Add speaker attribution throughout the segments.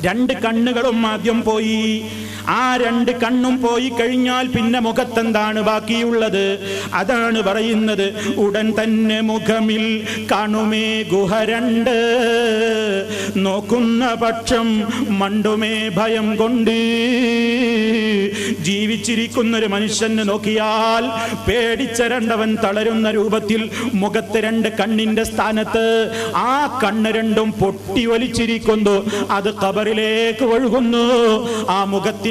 Speaker 1: രണ്ട് കണ്ണുകളും ആദ്യം പോയി. ആ രണ്ട് കണ്ണും പോയി കഴിഞ്ഞാൽ പിന്നെ മുഖത്തെന്താണ് ബാക്കിയുള്ളത്? അതാണ് പറയുന്നത്. ഉടൻ തന്നെ മുഖമിൽ കാണുമേ ഗുഹ രണ്ട് നോക്കുന്ന പക്ഷം മണ്ടുമേ ഭയം കൊണ്ട്. ജീവിച്ചിരിക്കുന്ന ഒരു മനുഷ്യനെ നോക്കിയാൽ പേടിച്ചരണ്ടവൻ തളരുന്ന രൂപത്തിൽ മുഖത്ത് രണ്ട് കണ്ണിന്റെ സ്ഥാനത്ത് ആ കണ്ണ് രണ്ടും പൊട്ടി ഒലിച്ചിരിക്കുന്നു. അത് കബറിലേക്ക് ഒഴുകുന്നു. ആ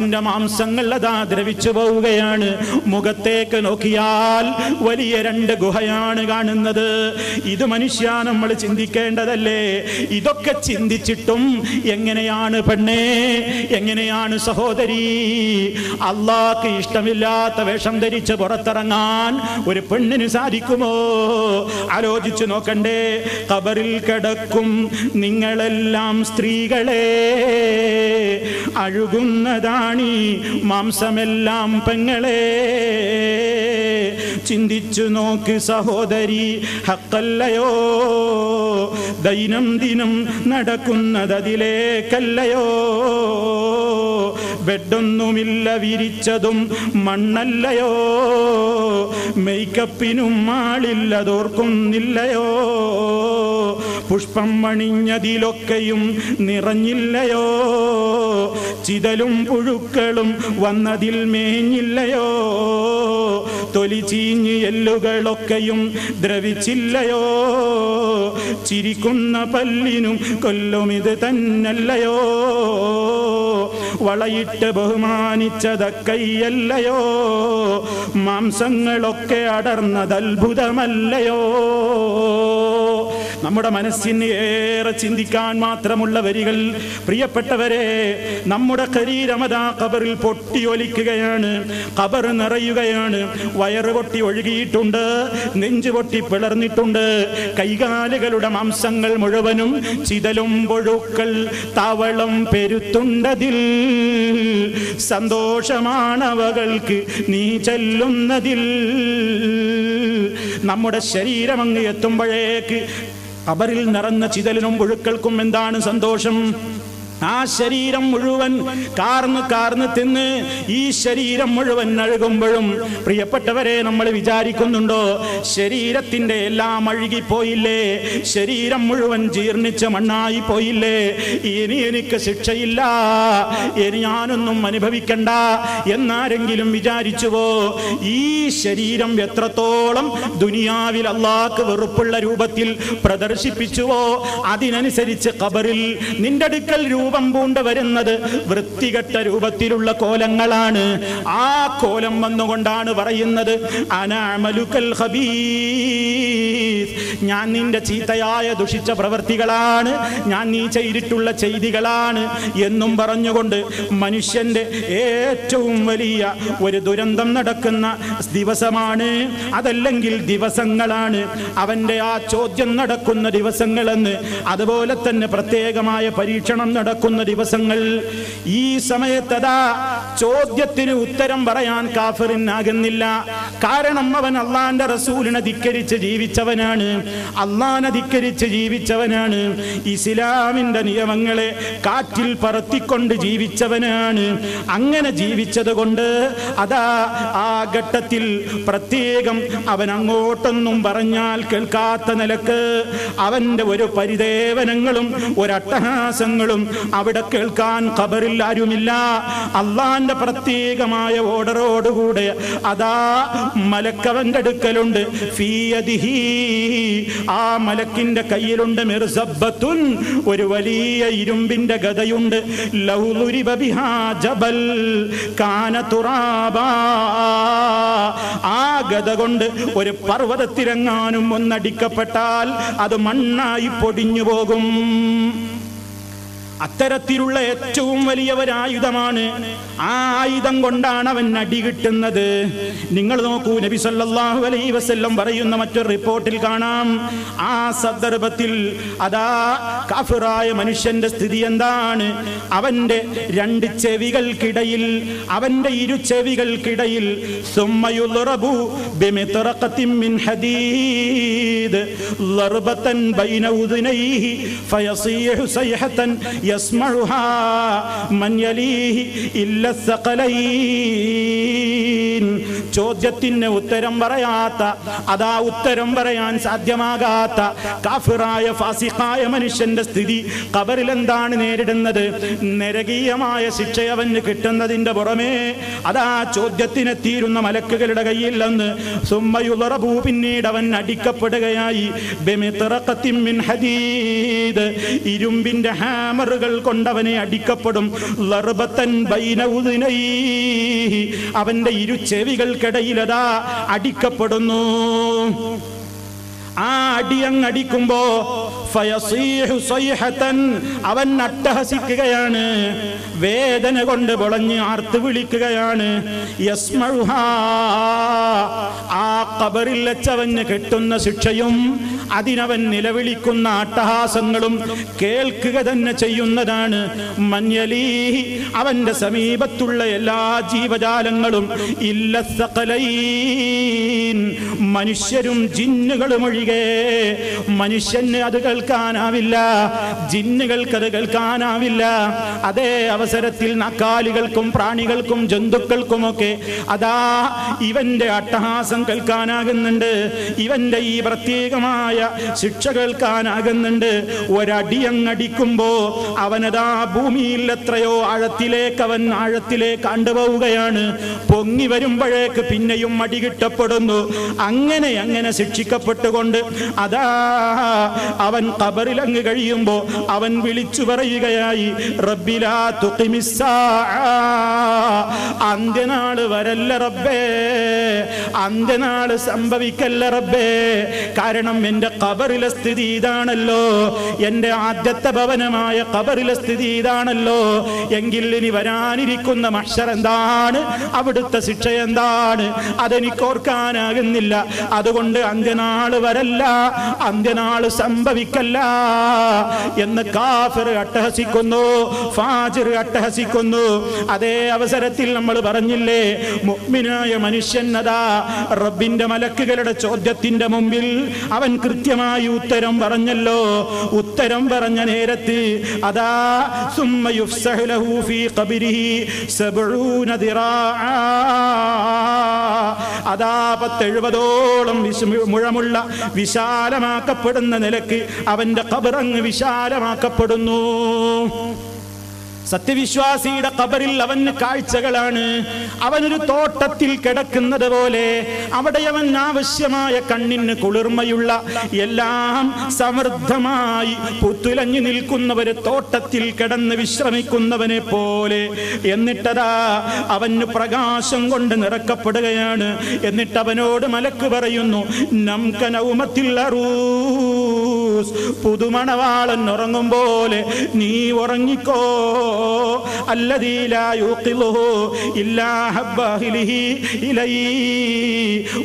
Speaker 1: മുഖത്തിന്റെ മാംസങ്ങൾ അതാ ദ്രവിച്ചു പോവുകയാണ്. മുഖത്തേക്ക് നോക്കിയാൽ വലിയ രണ്ട് ഗുഹയാണ് കാണുന്നത്. ഇത് മനുഷ്യ നമ്മൾ ചിന്തിക്കേണ്ടതല്ലേ? ഇതൊക്കെ ചിന്തിച്ചിട്ടും എങ്ങനെയാണ് പെണ്ണേ? എങ്ങനെയാണ് സഹോദരി? അള്ളാക്ക് ഇഷ്ടമില്ലാത്ത വേഷം ധരിച്ച് പുറത്തിറങ്ങാൻ ഒരു പെണ്ണിന് സാധിക്കുമോ? ആലോചിച്ചു നോക്കണ്ടേ. കബറിൽ കിടക്കും നിങ്ങളെല്ലാം സ്ത്രീകളെ. അഴുകുന്നതാണീ മാംസമെല്ലാം പെങ്ങളെ. ചിന്തിച്ചു നോക്ക് സഹോദരി ഹക്കല്ലയോ? ദൈനംദിനം നടക്കുന്നതതിലേക്കല്ലയോ? ബെഡൊന്നുമില്ല വിരിച്ചതും മണ്ണല്ലയോ? മേക്കപ്പിനും ആളില്ലതോർക്കുന്നില്ലയോ? പുഷ്പം മണിഞ്ഞതിലൊക്കെയും നിറഞ്ഞില്ലയോ? ചിതലും പുഴുക്കളും വന്നതിൽ മേഞ്ഞില്ലയോ? തൊലി ചീഞ്ഞ് എല്ലുകളൊക്കെയും ദ്രവിച്ചില്ലയോ? ചിരിക്കുന്ന പല്ലിനും കൊല്ലും ഇത് തന്നല്ലയോ? വളയിട്ട് ബഹുമാനിച്ചതക്കയ്യല്ലയോ? മാംസങ്ങളൊക്കെ അടർന്നത് അത്ഭുതമല്ലയോ നമ്മുടെ മനസ്സിന് ഏറെ ചിന്തിക്കാൻ മാത്രമുള്ള വരികൾ. പ്രിയപ്പെട്ടവരെ നമ്മുടെ ശരീരമതാ കബറിൽ പൊട്ടി ഒലിക്കുകയാണ് കബർ നിറയുകയാണ്. വയറ് പൊട്ടി ഒഴുകിയിട്ടുണ്ട്. നെഞ്ചു പൊട്ടി പിളർന്നിട്ടുണ്ട്. കൈകാലുകളുടെ മാംസങ്ങൾ മുഴുവനും ചിതലും പൊഴുക്കൾ തവളം പെരുത്തുണ്ടതിൽ. സന്തോഷമാണവകൾക്ക് നീ ചെല്ലുന്നതിൽ. നമ്മുടെ ശരീരം അങ്ങ് എത്തുമ്പോഴേക്ക് കബറിൽ നിറഞ്ഞ ചിതലിനും പുഴുക്കൾക്കും എന്താണ് സന്തോഷം? ആ ശരീരം മുഴുവൻ കാർന്ന് കാർന്ന് തിന്ന് ഈ ശരീരം മുഴുവൻ അഴുകുമ്പോഴും പ്രിയപ്പെട്ടവരെ നമ്മൾ വിചാരിക്കുന്നുണ്ടോ ശരീരത്തിന്റെ എല്ലാം അഴുകിപ്പോയില്ലേ? ശരീരം മുഴുവൻ ജീർണിച്ച് മണ്ണായി പോയില്ലേ? ഇനി എനിക്ക് ശിക്ഷയില്ല ഇനി ഞാനൊന്നും അനുഭവിക്കണ്ട എന്നാരെങ്കിലും വിചാരിച്ചുവോ? ഈ ശരീരം എത്രത്തോളം ദുനിയാവിൽ അള്ളാക്ക് വെറുപ്പുള്ള രൂപത്തിൽ പ്രദർശിപ്പിച്ചുവോ? അതിനനുസരിച്ച് കബറിൽ നിന്റെ അടുക്കൽ രൂപം പൂണ്ട് വരുന്നത് വൃത്തികെട്ട രൂപത്തിലുള്ള കോലങ്ങളാണ്. ആ കോലം വന്നുകൊണ്ടാണ് പറയുന്നത് ഞാൻ നിന്റെ ചീത്തയായ ദുഷിച്ച പ്രവൃത്തികളാണ്. ഞാൻ നീ ചെയ്തിട്ടുള്ള ചെയ്തികളാണ് എന്നും പറഞ്ഞുകൊണ്ട് മനുഷ്യന്റെ ഏറ്റവും വലിയ ഒരു ദുരന്തം നടക്കുന്ന ദിവസമാണ്. അതല്ലെങ്കിൽ ദിവസങ്ങളാണ്. അവന്റെ ആ ചോദ്യം നടക്കുന്ന ദിവസങ്ങളെന്ന് അതുപോലെ തന്നെ പ്രത്യേകമായ പരീക്ഷണം നടക്കുന്ന ദിവസങ്ങൾ ഈ സമയത്തതാ ചോദ്യത്തിന് ഉത്തരം പറയാൻ കാഫറിനാകുന്നില്ല. കാരണം അവൻ അള്ളാന്റെ റസൂലിനെ ധിക്കരിച്ച് ജീവിച്ചവനാണ്. അള്ളാനെ ധിക്കരിച്ച് ജീവിച്ചവനാണ്. ഇസ്ലാമിന്റെ നിയമങ്ങളെ കാറ്റിൽ പറത്തിക്കൊണ്ട് ജീവിച്ചവനാണ്. അങ്ങനെ ജീവിച്ചത് കൊണ്ട് അതാ ആ ഘട്ടത്തിൽ പ്രത്യേകം അവൻ അങ്ങോട്ടൊന്നും പറഞ്ഞാൽ കേൾക്കാത്ത നിലയ്ക്ക് അവന്റെ ഒരു പരിദേവനങ്ങളും ഒരട്ടഹാസങ്ങളും അവിടെ കേൾക്കാൻ ഖബറിൽ ആരുമില്ല. അള്ളാന്റെ പ്രത്യേകമായ ഓർഡറോടുകൂടെ അതാ മലക്കവന്റെ അടുക്കലുണ്ട്. ആ മലക്കിന്റെ കയ്യിലുണ്ട് മിർസബത്തുൻ ഒരു വലിയ ഇരുമ്പിന്റെ ഗതയുണ്ട്. ജബൽ ആ ഗത കൊണ്ട് ഒരു പർവതത്തിരങ്ങാനും ഒന്നടിക്കപ്പെട്ടാൽ അത് മണ്ണായി പൊടിഞ്ഞു പോകും. അത്തരത്തിലുള്ള ഏറ്റവും വലിയ ഒരായുധമാണ് ആ ആയുധം കൊണ്ടാണ് അവൻ അടി കിട്ടുന്നത്. നിങ്ങൾ നോക്കൂ നബി സല്ലല്ലാഹു അലൈഹി വസല്ലം പറയുന്ന മറ്റൊരു റിപ്പോർട്ടിൽ കാണാം. ആ സന്ദർഭത്തിൽ അതാ കാഫിറായ മനുഷ്യന്റെ സ്ഥിതി എന്താണ്? അവന്റെ രണ്ട് ചെവികൾക്കിടയിൽ അവന്റെ ഇരു ചെവികൾക്കിടയിൽ ഹദീദ് ളർബതൻ ബൈന من يليه إلا الثقلين ചോദ്യത്തിന് ഉത്തരം പറയാത്ത അതാ ഉത്തരം പറയാൻ സാധ്യമാകാത്ത കാഫിറായ ഫാസിഖായ മനുഷ്യന്റെ സ്ഥിതി കബറിൽ എന്താണ് നേരിടുന്നത്? നരകീയമായ ശിക്ഷ അവന് കിട്ടുന്നതിന്റെ പുറമേ അതാ ചോദ്യത്തിന് തീരുന്ന മലക്കുകളുടെ കയ്യിൽ നിന്ന് സുമ്മയുളറബൂ പിന്നീട് അവൻ അടിക്കപ്പെടുകയായി. ഇരുമ്പിന്റെ മിൻ ഹാമറുകൾ കൊണ്ടവനെ അടിക്കപ്പെടും. അവന്റെ ഇരു ചെവികൾക്കിടയിലതാ അടിക്കപ്പെടുന്നു. ആ അടിയങ്ങടിക്കുമ്പോ അവൻ അട്ടഹസിക്കുകയാണ്. വേദന കൊണ്ട് പൊളഞ്ഞ് ആർത്ത് വിളിക്കുകയാണ്. ആ കബറിൽ വെച്ചവന് കിട്ടുന്ന ശിക്ഷയും അതിനവൻ നിലവിളിക്കുന്ന അട്ടഹാസങ്ങളും കേൾക്കുക തന്നെ ചെയ്യുന്നതാണ്. മഞ്ഞലീഹി അവന്റെ സമീപത്തുള്ള എല്ലാ ജീവജാലങ്ങളും ഇല്ല മനുഷ്യരും ജിന്നുകളും ഒഴികെ മനുഷ്യന് അത് കേൾക്കാനാവില്ല. ജിന്നുകൾക്ക് അത് കേൾക്കാനാവില്ല. അതേ അവസരത്തിൽ നക്കാലികൾക്കും പ്രാണികൾക്കും ജന്തുക്കൾക്കുമൊക്കെ അതാ ഇവന്റെ അട്ടഹാസം കേൾക്കാനാകുന്നുണ്ട്. ഇവന്റെ ഈ പ്രത്യേകമായ ശിക്ഷ കേൾക്കാനാകുന്നുണ്ട്. ഒരടിയങ്ങടിക്കുമ്പോ അവനതാ ഭൂമിയിൽ എത്രയോ ആഴത്തിലേക്ക് അവൻ ആഴത്തിലേക്ക് കണ്ടുപോവുകയാണ്. പൊങ്ങി വരുമ്പോഴേക്ക് പിന്നെയും അടി കിട്ടപ്പെടുന്നു. അങ്ങനെ അങ്ങനെ ശിക്ഷിക്കപ്പെട്ടുകൊണ്ട് അതാ അവൻ കബറിൽ അങ്ങ് കഴിയുമ്പോ അവൻ വിളിച്ചു പറയുകയായി അന്ത്യനാൾ വരല്ല റബ്ബേ. അന്ത്യനാൾ സംഭവിക്കല്ല റബ്ബേ. കാരണം എന്റെ കബറിലെ സ്ഥിതി ഇതാണല്ലോ. എന്റെ ആദ്യത്തെ ഭവനമായ കബറിലെ സ്ഥിതി ഇതാണല്ലോ. എങ്കിൽ ഇനി വരാനിരിക്കുന്ന മഷർ എന്താണ്? അവിടുത്തെ ശിക്ഷ എന്താണ്? അതെനിക്ക് ഓർക്കാനാകുന്നില്ല. അതുകൊണ്ട് അന്ത്യനാൾ വരല്ല. അന്ത്യനാൾ സംഭവിക്കല്ല എന്ന് കാഫർ അട്ടഹസിക്കുന്നു ഫാജിർ അട്ടഹസിക്കുന്നു. അതേ അവസരത്തിൽ നമ്മൾ പറഞ്ഞില്ലേ മുഗ്മിനായ മനുഷ്യൻ അതാ റബ്ബിന്റെ മലക്കുകളുടെ ചോദ്യത്തിന്റെ മുമ്പിൽ അവൻ കൃത്യമായി ഉത്തരം പറഞ്ഞല്ലോ. ഉത്തരം പറഞ്ഞ നേരത്ത് അതാ അതാ പത്തെഴുപതോളം മുഴമുള്ള വിശാലമാക്കപ്പെടുന്ന നിലയ്ക്ക് അവന്റെ കബറങ്ങ് വിശാലമാക്കപ്പെടുന്നു. സത്യവിശ്വാസിയുടെ കബറിൽ അവന് കാഴ്ചകളാണ്. അവനൊരു തോട്ടത്തിൽ കിടക്കുന്നത് പോലെ അവിടെ അവൻ ആവശ്യമായ കണ്ണിന് കുളിർമയുള്ള എല്ലാം സമൃദ്ധമായി പുത്തുലഞ്ഞു നിൽക്കുന്നവര് തോട്ടത്തിൽ കിടന്ന് വിശ്രമിക്കുന്നവനെ പോലെ. എന്നിട്ടതാ അവന് പ്രകാശം കൊണ്ട് നിറക്കപ്പെടുകയാണ്. എന്നിട്ട് അവനോട് മലക്ക് പറയുന്നു നം കനൗമത്തിൽ അറൂസ് പുതുമണവാളൻ ഉറങ്ങും പോലെ നീ ഉറങ്ങിക്കോ.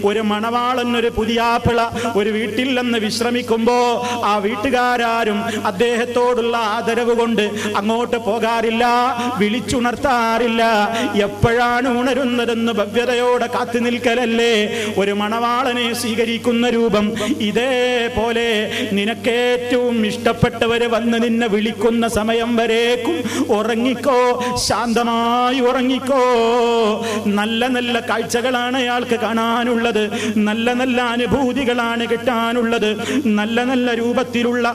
Speaker 1: ഒരു മണവാളൻ ഒരു പുതിയാപ്പിള ഒരു വീട്ടിൽ നിന്ന് വിശ്രമിക്കുമ്പോ ആ വീട്ടുകാരും അദ്ദേഹത്തോടുള്ള ആദരവ് കൊണ്ട് അങ്ങോട്ട് പോകാറില്ല വിളിച്ചുണർത്താറില്ല. എപ്പോഴാണ് ഉണരുന്നതെന്ന് ഭവ്യതയോടെ കാത്തു നിൽക്കലല്ലേ? ഒരു മണവാളനെ സ്വീകരിക്കുന്ന രൂപം ഇതേപോലെ നിനക്ക് നിനക്കേറ്റവും ഇഷ്ടപ്പെട്ടവരെ വന്ന് നിന്നെ വിളിക്കുന്ന സമയം വരേക്കും. ഉറങ്ങിക്കോ ശാന്തമായി ഉറങ്ങിക്കോ. നല്ല നല്ല കാഴ്ചകളാണ് അയാൾക്ക് കാണാനുള്ളത്. നല്ല നല്ല അനുഭൂതികളാണ് കിട്ടാനുള്ളത്. നല്ല നല്ല രൂപത്തിലുള്ള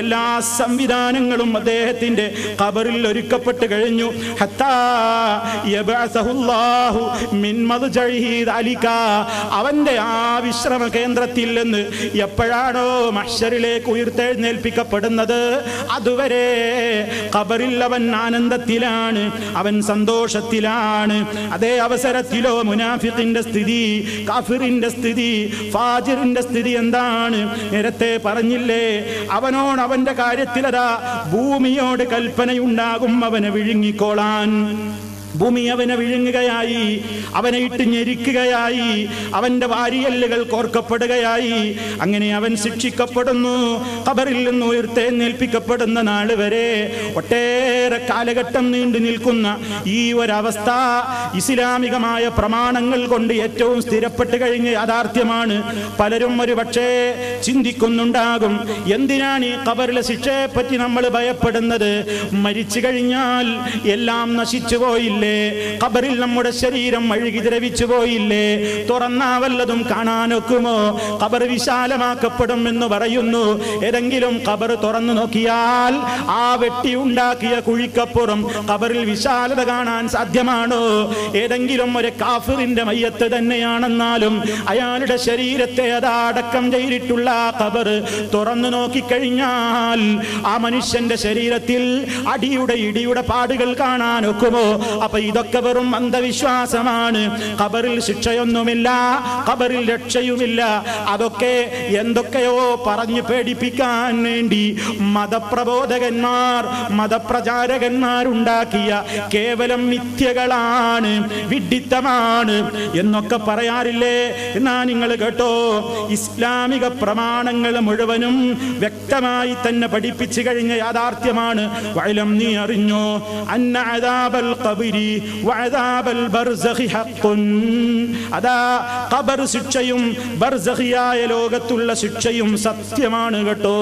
Speaker 1: എല്ലാ സംവിധാനങ്ങളും അദ്ദേഹത്തിന്റെ കബറിൽ ഒരുക്കപ്പെട്ട് കഴിഞ്ഞു. അവന്റെ ആ വിശ്രമ കേന്ദ്രത്തിൽ നിന്ന് എപ്പോഴാണോ മഹ്ശറിലേക്ക് ഉയർത്തെഴുന്നേൽപ്പിക്കപ്പെടുന്നത്. അതുവരെ കബറിൽ അവൻ ആനന്ദത്തിലാണ് അവൻ സന്തോഷത്തിലാണ്. അതേ അവസരത്തിലോ മുനാഫിഖിന്റെ സ്ഥിതി കാഫിറിന്റെ സ്ഥിതി ഫാജിറിന്റെ സ്ഥിതി എന്താണ്? നേരത്തെ പറഞ്ഞില്ലേ അവനോട് അവന്റെ കാര്യത്തിലതാ ഭൂമിയോട് കൽപ്പനയുണ്ടാകും അവനെ വിഴുങ്ങിക്കോളാൻ. ഭൂമി അവനെ വിഴുങ്ങുകയായി അവനെ ഇട്ട് ഞെരിക്കുകയായി അവന്റെ വാരിയല്ലുകൾ കോർക്കപ്പെടുകയായി. അങ്ങനെ അവൻ ശിക്ഷിക്കപ്പെടുന്നു. ഖബറിൽ നിന്ന് ഉയർത്തെഴുന്നേൽപ്പിക്കപ്പെടുന്ന നാൾ വരെ ഒട്ടേറെ കാലഘട്ടം നീണ്ടു നിൽക്കുന്ന ഈ ഒരവസ്ഥ ഇസ്ലാമികമായ പ്രമാണങ്ങൾ കൊണ്ട് ഏറ്റവും സ്ഥിരപ്പെട്ട് കഴിഞ്ഞ യാഥാർത്ഥ്യമാണ്. പലരും ഒരു പക്ഷേ ചിന്തിക്കുന്നുണ്ടാകും എന്തിനാണ് ഈ കബറിലെ ശിക്ഷയെ പറ്റി നമ്മൾ ഭയപ്പെടുന്നത്? മരിച്ചു കഴിഞ്ഞാൽ എല്ലാം നശിച്ചു പോയില്ലേ? ഖബറിൽ നമ്മുടെ ശരീരം അഴുകി ദ്രവിച്ചു പോയില്ലേ? തുറന്നാ വല്ലതും കാണാനൊക്കുമോ? ഖബർ വിശാലമാക്കപ്പെടും എന്ന് പറയുന്നു. ഏതെങ്കിലും ഖബർ തുറന്നു നോക്കിയാൽ ആ വെട്ടി ഉണ്ടാക്കിയ കുഴിക്കപ്പുറം ഖബറിൽ വിശാലത കാണാൻ സാധ്യമാണോ? ഏതെങ്കിലും ഒരു കാഫിറിന്റെ മയ്യത്ത് തന്നെയാണെന്നാലും അയാളുടെ ശരീരത്തെ അതടക്കം ചെയ്തിട്ടുള്ള ആ ഖബർ തുറന്നു നോക്കിക്കഴിഞ്ഞാൽ ആ മനുഷ്യന്റെ ശരീരത്തിൽ അടിയുടെ ഇടിയുടെ പാടുകൾ കാണാനൊക്കുമോ? അപ്പൊ ഇതൊക്കെ വെറും അന്ധവിശ്വാസമാണ്. ഖബറിൽ ശിക്ഷയൊന്നുമില്ല ഖബറിൽ രക്ഷയുമില്ല. അതൊക്കെ എന്തൊക്കെയോ പറഞ്ഞു പേടിപ്പിക്കാൻ വേണ്ടി മതപ്രബോധകന്മാർ മതപ്രചാരകന്മാരുണ്ടാക്കിയ കേവലം മിഥ്യകളാണ് വിഡിത്തമാണ് എന്നൊക്കെ പറയാറില്ലേ? എന്നാ നിങ്ങൾ കേട്ടോ? ഇസ്ലാമിക പ്രമാണങ്ങൾ മുഴുവനും വ്യക്തമായി തന്നെ പഠിപ്പിച്ചു കഴിഞ്ഞ യാഥാർത്ഥ്യമാണ്. വയലം നീ അറിഞ്ഞോ? അന്ന അദാബൽ അതാ ഖബർ ശിക്ഷയും ബർസഖിയായ ലോകത്തുള്ള ശിക്ഷയും സത്യമാണ് കേട്ടോ.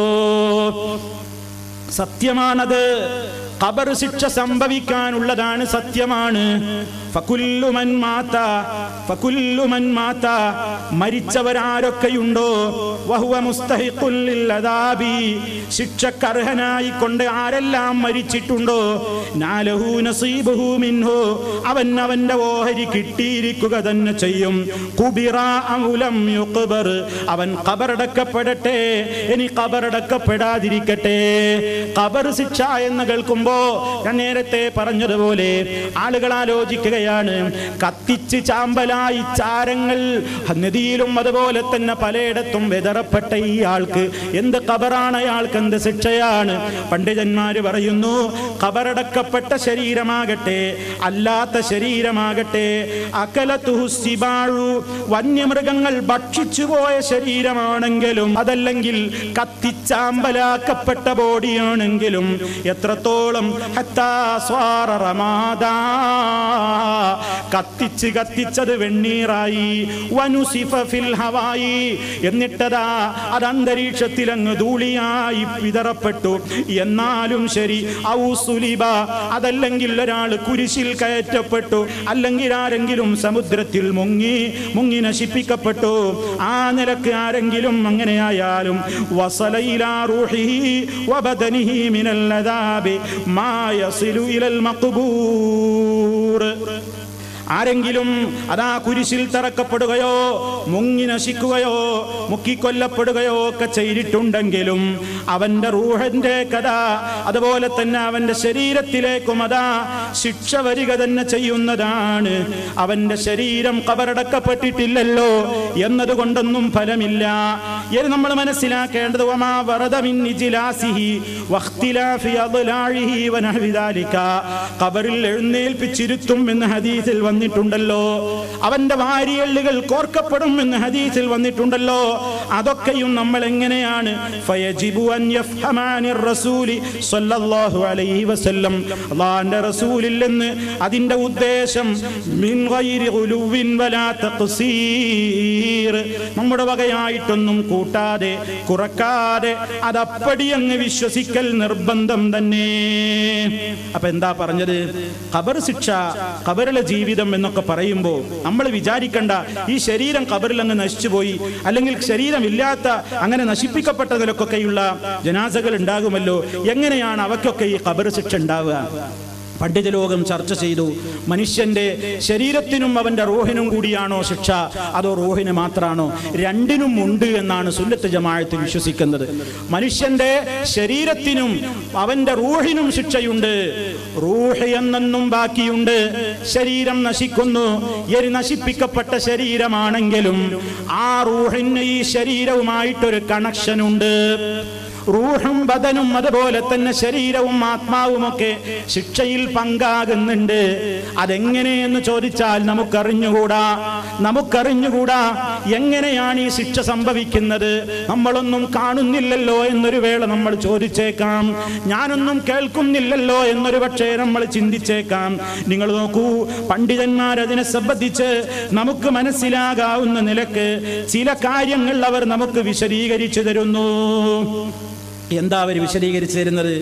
Speaker 1: സത്യമാണത്. ഖബർ ശിക്ഷ സംഭവിക്കാനുള്ളതാണ് സത്യമാണ്. മരിച്ചവരാരൊക്കെയുണ്ടോ? വഹുവ ശിക്ഷക്കർഹനായി കൊണ്ട് ആരെല്ലാം മരിച്ചിട്ടുണ്ടോ? നാലഹു നസീബഹു മിൻഹു. അവൻ അവന്റെ ഓഹരി കിട്ടിയിരിക്കുക തന്നെ ചെയ്യും. കുബിറ ഔലം യുഖ്ബർ. അവൻ ഖബറടക്കപ്പെടട്ടെ. ഇനി ഖബറടക്കപ്പെടാതിരിക്കട്ടെ. ഖബർ ശിക്ഷ എന്ന് കേൾക്കുമ്പോ ഞാൻ നേരത്തെ പറഞ്ഞതുപോലെ ആളുകൾ ആലോചിക്കുകയാണ്. കത്തിച്ച് ചാമ്പലായി ചാരങ്ങൾ നദിയിലും അതുപോലെ തന്നെ പലയിടത്തും വിതറപ്പെട്ട ഈ ആൾക്ക് എന്ത് കബറാണ് അയാൾക്ക് എന്ത് ശിക്ഷയാണ്? പണ്ഡിതന്മാര് പറയുന്നു കബറടക്കപ്പെട്ട ശരീരമാകട്ടെ അല്ലാത്ത ശരീരമാകട്ടെ അകലത്തുഹുസിബാഴു വന്യമൃഗങ്ങൾ ഭക്ഷിച്ചു പോയ ശരീരമാണെങ്കിലും അതല്ലെങ്കിൽ കത്തിച്ചാമ്പലാക്കപ്പെട്ട ബോഡിയാണെങ്കിലും എത്രത്തോളം റമാദാ. കത്തിച്ച് കത്തിച്ചത് വെണ്ണീറായി. വനുസിഫ ഫിൽ ഹവായി. എന്നിട്ടതാ അത് അന്തരീക്ഷത്തിൽ അങ്ങ് ധൂളിയായി വിതറപ്പെട്ടു. എന്നാലും ശരി ഔ സുലിബ അതല്ലെങ്കിൽ ഒരാൾ കുരിശിൽ കയറ്റപ്പെട്ടു. അല്ലെങ്കിൽ ആരെങ്കിലും സമുദ്രത്തിൽ മുങ്ങി മുങ്ങി നശിപ്പിക്കപ്പെട്ടു. ആ നിലയ്ക്ക് ആരെങ്കിലും അങ്ങനെയായാലും റൂഹി വബദനിഹി ما يصل إلى المقبور. ആരെങ്കിലും അതാ കുരിശിൽ തറക്കപ്പെടുകയോ മുങ്ങി നശിക്കുകയോ മുക്കിക്കൊല്ലപ്പെടുകയോ ഒക്കെ ചെയ്തിട്ടുണ്ടെങ്കിലും അവന്റെ റൂഹന്റെ കഥ അതുപോലെ തന്നെ അവന്റെ ശരീരത്തിലേക്കും അതാ ശിക്ഷ വരിക തന്നെ ചെയ്യുന്നതാണ്. അവന്റെ ശരീരം കബറടക്കപ്പെട്ടിട്ടില്ലല്ലോ എന്നതുകൊണ്ടൊന്നും ഫലമില്ല. ഇത് നമ്മൾ മനസ്സിലാക്കേണ്ടത് ഖബറിൽ എഴുന്നേൽപ്പിച്ചിരുത്തും എന്ന് ഹദീസിൽ വന്നിട്ടുണ്ടല്ലോ. അവന്റെ വാരിയല്ലുകൾ കോർക്കപ്പെടും എന്ന് ഹദീസിൽ വന്നിട്ടുണ്ടല്ലോ. അതൊക്കെയും നമ്മൾ എങ്ങനെയാണ് നിന്ന് അതിന്റെ ഉദ്ദേശം നമ്മുടെ വകയായിട്ടൊന്നും കൂട്ടാതെ കുറക്കാതെ അതപ്പടി അങ്ങ് വിശ്വസിക്കൽ നിർബന്ധം തന്നെ. അപ്പൊ എന്താ പറഞ്ഞത്? ഖബർ ശിക്ഷ ഖബറിലെ ജീവിതം എന്നൊക്കെ പറയുമ്പോൾ നമ്മൾ വിചാരിക്കണ്ട ഈ ശരീരം കബറിൽ അങ്ങ് നശിച്ചുപോയി അല്ലെങ്കിൽ ശരീരമില്ലാത്ത അങ്ങനെ നശിപ്പിക്കപ്പെട്ടതിലൊക്കെയുള്ള ജനാസകൾ ഉണ്ടാകുമല്ലോ. എങ്ങനെയാണ് അവയ്ക്കൊക്കെ ഈ ഖബർ ശിക്ഷ ഉണ്ടാവുക? പണ്ഡിത ലോകം ചർച്ച ചെയ്തു മനുഷ്യന്റെ ശരീരത്തിനും അവന്റെ റോഹിനും കൂടിയാണോ ശിക്ഷ? അതോ റോഹിന് മാത്രമാണോ രണ്ടിനും ഉണ്ട് എന്നാണ് സുന്നത്ത് ജമാഅത്ത് വിശ്വസിക്കുന്നത്. മനുഷ്യന്റെ ശരീരത്തിനും അവന്റെ റൂഹിനും ശിക്ഷയുണ്ട്. റൂഹ് എന്നെന്നും ബാക്കിയുണ്ട്. ശരീരം നശിക്കുന്നു. എരി നശിപ്പിക്കപ്പെട്ട ശരീരമാണെങ്കിലും ആ റൂഹിന് ഈ ശരീരവുമായിട്ടൊരു കണക്ഷൻ ഉണ്ട്. റൂഹും ബദനും അതുപോലെ തന്നെ ശരീരവും ആത്മാവുമൊക്കെ ശിക്ഷയിൽ പങ്കാകുന്നുണ്ട്. അതെങ്ങനെയെന്ന് ചോദിച്ചാൽ നമുക്കറിഞ്ഞുകൂടാ. നമുക്കറിഞ്ഞുകൂടാ എങ്ങനെയാണ് ഈ ശിക്ഷ സംഭവിക്കുന്നത്. നമ്മളൊന്നും കാണുന്നില്ലല്ലോ എന്നൊരു വേള നമ്മൾ ചോദിച്ചേക്കാം. ഞാനൊന്നും കേൾക്കുന്നില്ലല്ലോ എന്നൊരു പക്ഷേ നമ്മൾ ചിന്തിച്ചേക്കാം. നിങ്ങൾ നോക്കൂ പണ്ഡിതന്മാർ അതിനെ സംബന്ധിച്ച് നമുക്ക് മനസ്സിലാകാവുന്ന നിലയ്ക്ക് ചില കാര്യങ്ങൾ അവർ നമുക്ക് വിശദീകരിച്ചു തരുന്നു. എന്താ അവർ വിശദീകരിച്ചു തരുന്നത്?